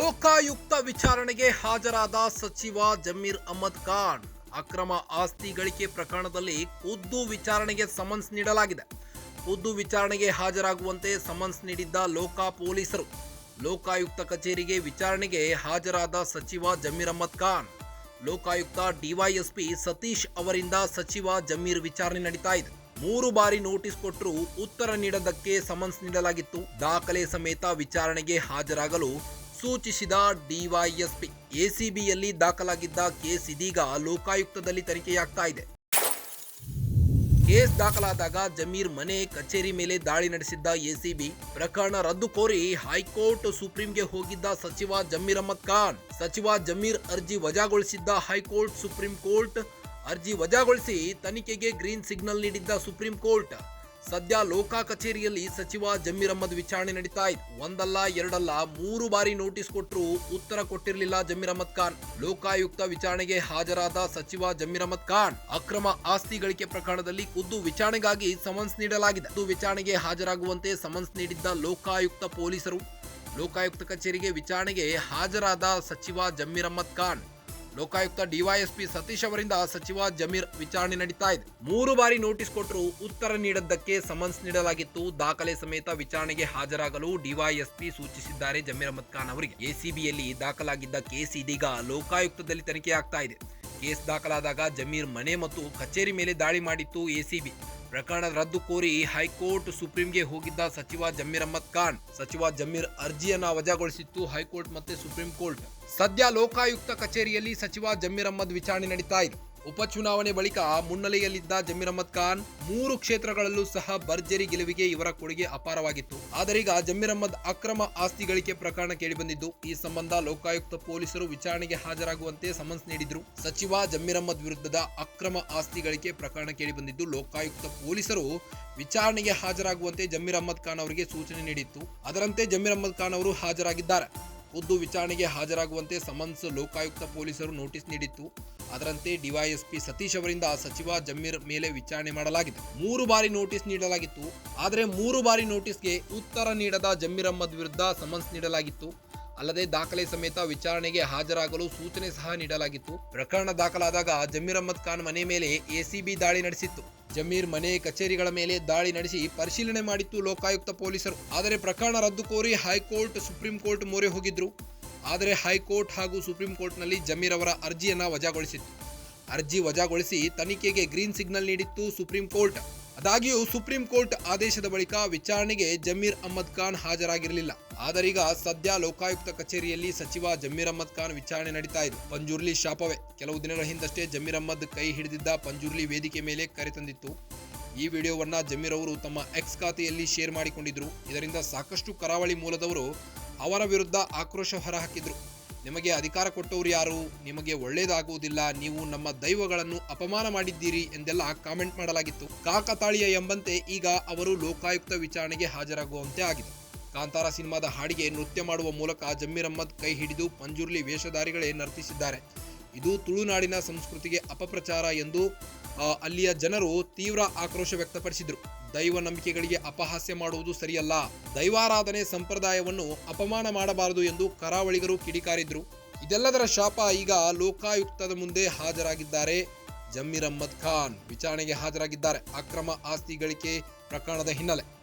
ಲೋಕಾಯುಕ್ತ ವಿಚಾರಣೆಗೆ ಹಾಜರಾದ ಸಚಿವ ಜಮೀರ್ ಅಹಮದ್ ಖಾನ್. ಅಕ್ರಮ ಆಸ್ತಿ ಗಳಿಕೆ ಪ್ರಕರಣದಲ್ಲಿ ಖುದ್ದು ವಿಚಾರಣೆಗೆ ಸಮನ್ಸ್ ನೀಡಲಾಗಿದೆ. ಖುದ್ದು ವಿಚಾರಣೆಗೆ ಹಾಜರಾಗುವಂತೆ ಸಮನ್ಸ್ ನೀಡಿದ್ದ ಲೋಕಾ ಪೊಲೀಸರು. ಲೋಕಾಯುಕ್ತ ಕಚೇರಿಗೆ ವಿಚಾರಣೆಗೆ ಹಾಜರಾದ ಸಚಿವ ಜಮೀರ್ ಅಹಮದ್ ಖಾನ್. ಲೋಕಾಯುಕ್ತ ಡಿವೈಎಸ್ಪಿ ಸತೀಶ್ ಅವರಿಂದ ಸಚಿವ ಜಮೀರ್ ವಿಚಾರಣೆ ನಡೀತಾ ಇದೆ. ಮೂರು ಬಾರಿ ನೋಟಿಸ್ ಕೊಟ್ಟರು ಉತ್ತರ ನೀಡದಕ್ಕೆ ಸಮನ್ಸ್ ನೀಡಲಾಗಿತ್ತು. ದಾಖಲೆ ಸಮೇತ ವಿಚಾರಣೆಗೆ ಹಾಜರಾಗಲು ಸೂಚಿಸಿದ ಡಿವೈಎಸ್ಪಿ. ಎಸಿಬಿಯಲ್ಲಿ ದಾಖಲಾಗಿದ್ದ ಕೇಸ್ ಇದೀಗ ಲೋಕಾಯುಕ್ತದಲ್ಲಿ ತನಿಖೆಯಾಗ್ತಾ ಇದೆ. ಕೇಸ್ ದಾಖಲಾದಾಗ ಜಮೀರ್ ಮನೆ ಕಚೇರಿ ಮೇಲೆ ದಾಳಿ ನಡೆಸಿದ್ದ ಎಸಿಬಿ. ಪ್ರಕರಣ ರದ್ದು ಕೋರಿ ಹೈಕೋರ್ಟ್ ಸುಪ್ರೀಂಗೆ ಹೋಗಿದ್ದ ಸಚಿವ ಜಮೀರ್ ಅಹಮದ್ ಖಾನ್. ಸಚಿವ ಜಮೀರ್ ಅರ್ಜಿ ವಜಾಗೊಳಿಸಿದ್ದ ಹೈಕೋರ್ಟ್ ಸುಪ್ರೀಂ ಕೋರ್ಟ್. ಅರ್ಜಿ ವಜಾಗೊಳಿಸಿ ತನಿಖೆಗೆ ಗ್ರೀನ್ ಸಿಗ್ನಲ್ ನೀಡಿದ್ದ ಸುಪ್ರೀಂ ಕೋರ್ಟ್. ಸದ್ಯ ಲೋಕಾ ಕಚೇರಿಯಲ್ಲಿ ಸಚಿವ ಜಮೀರ್ ಅಹಮದ್ ವಿಚಾರಣೆ ನಡೀತಾ ಇದೆ. ಒಂದಲ್ಲ, ಎರಡಲ್ಲ, ಮೂರು ಬಾರಿ ನೋಟಿಸ್ ಕೊಟ್ಟರು ಉತ್ತರ ಕೊಟ್ಟಿರಲಿಲ್ಲ ಜಮೀರ್ ಅಹಮದ್ ಖಾನ್. ಲೋಕಾಯುಕ್ತ ವಿಚಾರಣೆಗೆ ಹಾಜರಾದ ಸಚಿವ ಜಮೀರ್ ಅಹಮದ್ ಖಾನ್ ಅಕ್ರಮ ಆಸ್ತಿ ಗಳಿಕೆ ಪ್ರಕರಣದಲ್ಲಿ ಖುದ್ದು ವಿಚಾರಣೆಗಾಗಿ ಸಮನ್ಸ್ ನೀಡಲಾಗಿದೆ. ವಿಚಾರಣೆಗೆ ಹಾಜರಾಗುವಂತೆ ಸಮನ್ಸ್ ನೀಡಿದ್ದ ಲೋಕಾಯುಕ್ತ ಪೊಲೀಸರು ಲೋಕಾಯುಕ್ತ ಕಚೇರಿಗೆ ವಿಚಾರಣೆಗೆ ಹಾಜರಾದ ಸಚಿವ ಜಮೀರ್ ಅಹಮದ್ ಖಾನ್ ಲೋಕಾಯುಕ್ತ ಡಿವೈಎಸ್ಪಿ ಸತೀಶ್ ಅವರಿಂದ ಸಚಿವ ಜಮೀರ್ ವಿಚಾರಣೆ ನಡೀತಾ ಇದೆ. ಮೂರು ಬಾರಿ ನೋಟಿಸ್ ಕೊಟ್ಟರು ಉತ್ತರ ನೀಡದ್ದಕ್ಕೆ ಸಮನ್ಸ್ ನೀಡಲಾಗಿತ್ತು. ದಾಖಲೆ ಸಮೇತ ವಿಚಾರಣೆಗೆ ಹಾಜರಾಗಲು ಡಿವೈಎಸ್ಪಿ ಸೂಚಿಸಿದ್ದಾರೆ ಜಮೀರ್ ಅಹಮದ್ ಖಾನ್ ಅವರಿಗೆ. ಎಸಿಬಿಯಲ್ಲಿ ದಾಖಲಾಗಿದ್ದ ಕೇಸ್ ಇದೀಗ ಲೋಕಾಯುಕ್ತದಲ್ಲಿ ತನಿಖೆ ಆಗ್ತಾ ಇದೆ. ಕೇಸ್ ದಾಖಲಾದಾಗ ಜಮೀರ್ ಮನೆ ಮತ್ತು ಕಚೇರಿ ಮೇಲೆ ದಾಳಿ ಮಾಡಿತ್ತು ಎಸಿಬಿ. ಪ್ರಕರಣ ರದ್ದು ಕೋರಿ ಹೈಕೋರ್ಟ್ ಸುಪ್ರೀಂಗೆ ಹೋಗಿದ್ದ ಸಚಿವ ಜಮೀರ್ ಅಹಮದ್ ಖಾನ್. ಸಚಿವ ಜಮೀರ್ ಅರ್ಜಿಯನ್ನ ವಜಾಗೊಳಿಸಿತ್ತು ಹೈಕೋರ್ಟ್ ಮತ್ತೆ ಸುಪ್ರೀಂ ಕೋರ್ಟ್. ಸದ್ಯ ಲೋಕಾಯುಕ್ತ ಕಚೇರಿಯಲ್ಲಿ ಸಚಿವ ಜಮೀರ್ ಅಹಮದ್ ವಿಚಾರಣೆ ನಡೀತಾ ಇದೆ. ಉಪಚುನಾವಣೆ ಬಳಿಕ ಮುನ್ನೆಲೆಯಲ್ಲಿದ್ದ ಜಮೀರ್ ಅಹಮದ್ ಖಾನ್ ಮೂರು ಕ್ಷೇತ್ರಗಳಲ್ಲೂ ಸಹ ಭರ್ಜರಿ ಗೆಲುವಿಗೆ ಇವರ ಕೊಡುಗೆ ಅಪಾರವಾಗಿತ್ತು. ಆದರೀಗ ಜಮೀರ್ ಅಹಮದ್ ಅಕ್ರಮ ಆಸ್ತಿ ಗಳಿಕೆ ಪ್ರಕರಣ ಕೇಳಿಬಂದಿದ್ದು, ಈ ಸಂಬಂಧ ಲೋಕಾಯುಕ್ತ ಪೊಲೀಸರು ವಿಚಾರಣೆಗೆ ಹಾಜರಾಗುವಂತೆ ಸಮನ್ಸ್ ನೀಡಿದ್ರು. ಸಚಿವ ಜಮೀರ್ ಅಹಮದ್ ವಿರುದ್ಧದ ಅಕ್ರಮ ಆಸ್ತಿ ಗಳಿಕೆ ಪ್ರಕರಣ ಕೇಳಿಬಂದಿದ್ದು, ಲೋಕಾಯುಕ್ತ ಪೊಲೀಸರು ವಿಚಾರಣೆಗೆ ಹಾಜರಾಗುವಂತೆ ಜಮೀರ್ ಅಹಮದ್ ಖಾನ್ ಅವರಿಗೆ ಸೂಚನೆ ನೀಡಿತ್ತು. ಅದರಂತೆ ಜಮೀರ್ ಅಹಮದ್ ಖಾನ್ ಅವರು ಹಾಜರಾಗಿದ್ದಾರೆ. ಖುದ್ದು ವಿಚಾರಣೆಗೆ ಹಾಜರಾಗುವಂತೆ ಸಮನ್ಸ್ ಲೋಕಾಯುಕ್ತ ಪೊಲೀಸರು ನೋಟಿಸ್ ನೀಡಿತ್ತು. ಅದರಂತೆ ಡಿವೈಎಸ್ಪಿ ಸತೀಶ್ ಅವರಿಂದ ಸಚಿವ ಜಮೀರ್ ಮೇಲೆ ವಿಚಾರಣೆ ಮಾಡಲಾಗಿದೆ. ಮೂರು ಬಾರಿ ನೋಟಿಸ್ ನೀಡಲಾಗಿತ್ತು. ಆದರೆ ಮೂರು ಬಾರಿ ನೋಟಿಸ್ಗೆ ಉತ್ತರ ನೀಡದ ಜಮೀರ್ ಅಹಮದ್ ವಿರುದ್ಧ ಸಮನ್ಸ್ ನೀಡಲಾಗಿತ್ತು. ಅಲ್ಲದೆ ದಾಖಲೆ ಸಮೇತ ವಿಚಾರಣೆಗೆ ಹಾಜರಾಗಲು ಸೂಚನೆ ಸಹ ನೀಡಲಾಗಿತ್ತು. ಪ್ರಕರಣ ದಾಖಲಾದಾಗ ಜಮೀರ್ ಅಹಮದ್ ಖಾನ್ ಮನೆ ಮೇಲೆ ಎಸಿಬಿ ದಾಳಿ ನಡೆಸಿತ್ತು. ಜಮೀರ್ ಮನೆ ಕಚೇರಿಗಳ ಮೇಲೆ ದಾಳಿ ನಡೆಸಿ ಪರಿಶೀಲನೆ ಮಾಡಿತ್ತು ಲೋಕಾಯುಕ್ತ ಪೊಲೀಸರು. ಆದರೆ ಪ್ರಕರಣ ರದ್ದು ಕೋರಿ ಹೈಕೋರ್ಟ್, ಸುಪ್ರೀಂ ಕೋರ್ಟ್ ಮೊರೆ ಹೋಗಿದ್ರು. ಆದರೆ ಹೈಕೋರ್ಟ್ ಹಾಗೂ ಸುಪ್ರೀಂ ಕೋರ್ಟ್ನಲ್ಲಿ ಜಮೀರ್ ಅವರ ಅರ್ಜಿಯನ್ನು ವಜಾಗೊಳಿಸಿತ್ತು. ಅರ್ಜಿ ವಜಾಗೊಳಿಸಿ ತನಿಖೆಗೆ ಗ್ರೀನ್ ಸಿಗ್ನಲ್ ನೀಡಿತ್ತು ಸುಪ್ರೀಂ ಕೋರ್ಟ್. ಆದಾಗ್ಯೂ ಸುಪ್ರೀಂ ಕೋರ್ಟ್ ಆದೇಶದ ಬಳಿಕ ವಿಚಾರಣೆಗೆ ಜಮೀರ್ ಅಹಮದ್ ಖಾನ್ ಹಾಜರಾಗಿರಲಿಲ್ಲ. ಆದರೀಗ ಸದ್ಯ ಲೋಕಾಯುಕ್ತ ಕಚೇರಿಯಲ್ಲಿ ಸಚಿವ ಜಮೀರ್ ಅಹಮದ್ ಖಾನ್ ವಿಚಾರಣೆ ನಡೀತಾ ಇದೆ. ಪಂಜುರ್ಲಿ ಶಾಪವೇ. ಕೆಲವು ದಿನಗಳ ಹಿಂದಷ್ಟೇ ಜಮೀರ್ ಅಹಮದ್ ಕೈ ಹಿಡಿದಿದ್ದ ಪಂಜುರ್ಲಿ ವೇದಿಕೆ ಮೇಲೆ ಕರೆ ತಂದಿತ್ತು. ಈ ವಿಡಿಯೋವನ್ನ ಜಮೀರ್ ಅವರು ತಮ್ಮ ಎಕ್ಸ್ ಖಾತೆಯಲ್ಲಿ ಶೇರ್ ಮಾಡಿಕೊಂಡಿದ್ರು. ಇದರಿಂದ ಸಾಕಷ್ಟು ಕರಾವಳಿ ಮೂಲದವರು ಅವರ ವಿರುದ್ಧ ಆಕ್ರೋಶ ಹೊರಹಾಕಿದ್ರು. ನಿಮಗೆ ಅಧಿಕಾರ ಕೊಟ್ಟವರು ಯಾರು? ನಿಮಗೆ ಒಳ್ಳೆಯದಾಗುವುದಿಲ್ಲ ನೀವು ನಮ್ಮ ದೈವಗಳನ್ನು ಅಪಮಾನ ಮಾಡಿದ್ದೀರಿ ಎಂದೆಲ್ಲ ಕಾಮೆಂಟ್ ಮಾಡಲಾಗಿತ್ತು. ಕಾಕತಾಳೀಯ ಎಂಬಂತೆ ಈಗ ಅವರು ಲೋಕಾಯುಕ್ತ ವಿಚಾರಣೆಗೆ ಹಾಜರಾಗುವಂತೆ ಆಗಿದೆ. ಕಾಂತಾರ ಸಿನಿಮಾದ ಹಾಡಿಗೆ ನೃತ್ಯ ಮಾಡುವ ಮೂಲಕ ಜಮೀರ್ ಅಹ್ಮದ್ ಕೈ ಹಿಡಿದು ಪಂಜುರ್ಲಿ ವೇಷಧಾರಿಗಳೇ ನರ್ತಿಸಿದ್ದಾರೆ. ಇದು ತುಳುನಾಡಿನ ಸಂಸ್ಕೃತಿಗೆ ಅಪಪ್ರಚಾರ ಎಂದು ಅಲ್ಲಿಯ ಜನರು ತೀವ್ರ ಆಕ್ರೋಶ ವ್ಯಕ್ತಪಡಿಸಿದರು. ದೈವ ನಂಬಿಕೆಗಳಿಗೆ ಅಪಹಾಸ್ಯ ಮಾಡುವುದು ಸರಿಯಲ್ಲ. ದೈವಾರಾಧನೆ ಸಂಪ್ರದಾಯವನ್ನು ಅಪಮಾನ ಮಾಡಬಾರದು ಎಂದು ಕರಾವಳಿಗರು ಕಿಡಿಕಾರಿದ್ರು. ಇದೆಲ್ಲದರ ಶಾಪ ಈಗ ಲೋಕಾಯುಕ್ತದ ಮುಂದೆ ಹಾಜರಾಗಿದ್ದಾರೆ. ಜಮೀರ್ ಅಹ್ಮದ್ ಖಾನ್ ವಿಚಾರಣೆಗೆ ಹಾಜರಾಗಿದ್ದಾರೆ. ಅಕ್ರಮ ಆಸ್ತಿ ಗಳಿಕೆ ಪ್ರಕರಣದ ಹಿನ್ನೆಲೆ.